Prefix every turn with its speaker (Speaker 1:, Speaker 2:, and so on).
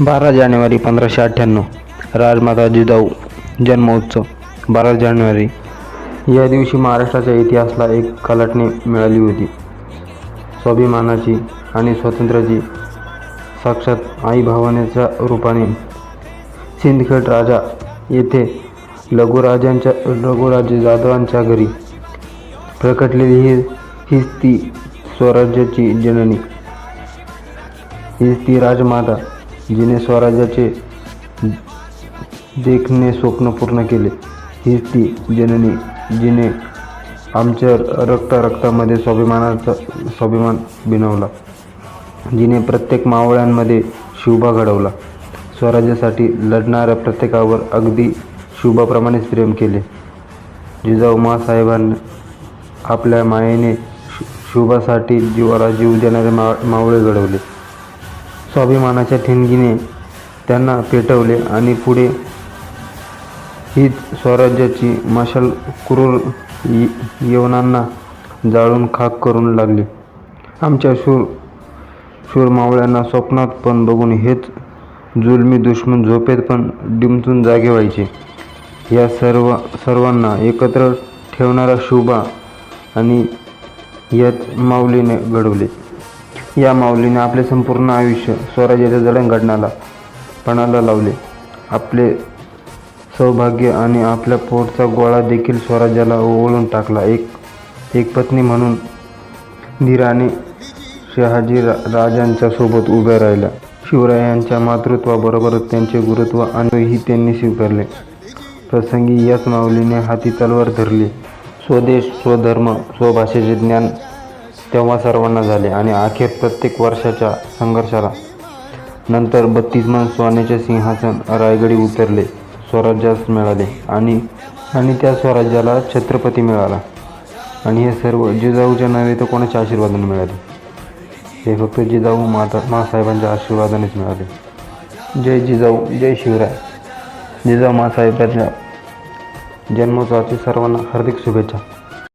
Speaker 1: बारा जानेवारी पंधराशे अठ्ठ्याण्णव. राजमाता जिजाऊ जन्मोत्सव बारा जानेवारी. या दिवशी महाराष्ट्राच्या इतिहासाला एक कलाटणी मिळाली होती. स्वाभिमानाची आणि स्वातंत्र्याची साक्षात आई भावनेच्या रूपाने सिंदखेड राजा येथे लघुराजांच्या लघुराजे जाधवांच्या घरी प्रकटलेली ही हीच ती स्वराज्याची जननी. हीच ती राजमाता जिने स्वराज्याचे देखणे स्वप्न पूर्ण केले. हीच ती जननी जिने आमच्या रक्त रक्तामध्ये स्वाभिमानाचा स्वाभिमान बिनवला. जिने प्रत्येक मावळ्यांमध्ये शिवबा घडवला. स्वराज्यासाठी लढणाऱ्या प्रत्येकावर अगदी शिवबाप्रमाणेच प्रेम केले. जिजाऊ मासाहेबांनी आपल्या मायेने शुभासाठी जीवाला जीव देणारे मा मावळे घडवले. स्वाभिमानाच्या ठिणगीने त्यांना पेटवले आणि पुढे हीच स्वराज्याची मशाल क्रूर यवनांना जाळून खाक करून लागली. आमच्या शूर शूर मावळ्यांना स्वप्नात पण बघून हेच जुलमी दुश्मन झोपेत पण डिमचून जागे व्हायचे. या सर्व सर्वांना एकत्र ठेवणारा शुभा आणि यात माऊलीने घडवले. या माऊलीने आपले संपूर्ण आयुष्य स्वराज्याच्या जडणघडणाला पणाला लावले. आपले सौभाग्य आणि आपल्या पोटचा गोळा देखील स्वराज्याला ओवळून टाकला. एक एक पत्नी म्हणून धीराने शहाजी रा राजांच्या सोबत उभ्या राहिल्या. शिवरायांच्या मातृत्वाबरोबरच त्यांचे गुरुत्व अनुही त्यांनी स्वीकारले. प्रसंगी याच माऊलीने हाती तलवार धरली. स्वदेश स्वधर्म स्वभाषेचे ज्ञान तेव्हा सर्वांना झाले आणि अखेर प्रत्येक वर्षाच्या संघर्षाला नंतर बत्तीस मन स्वानेचे सिंहासन रायगडी उतरले स्वराज्यास मिळाले आणि आणि त्या स्वराज्याला छत्रपती मिळाला. आणि हे सर्व जिजाऊच्या नव्हे तर कोणाच्या आशीर्वादाने मिळाले? हे फक्त जिजाऊ माता मासाहेबांच्या आशीर्वादानेच मिळाले. जय जिजाऊ जय शिवराय. जिजाऊ मासाहेबांच्या जन्मोत्सवाची सर्वांना हार्दिक शुभेच्छा.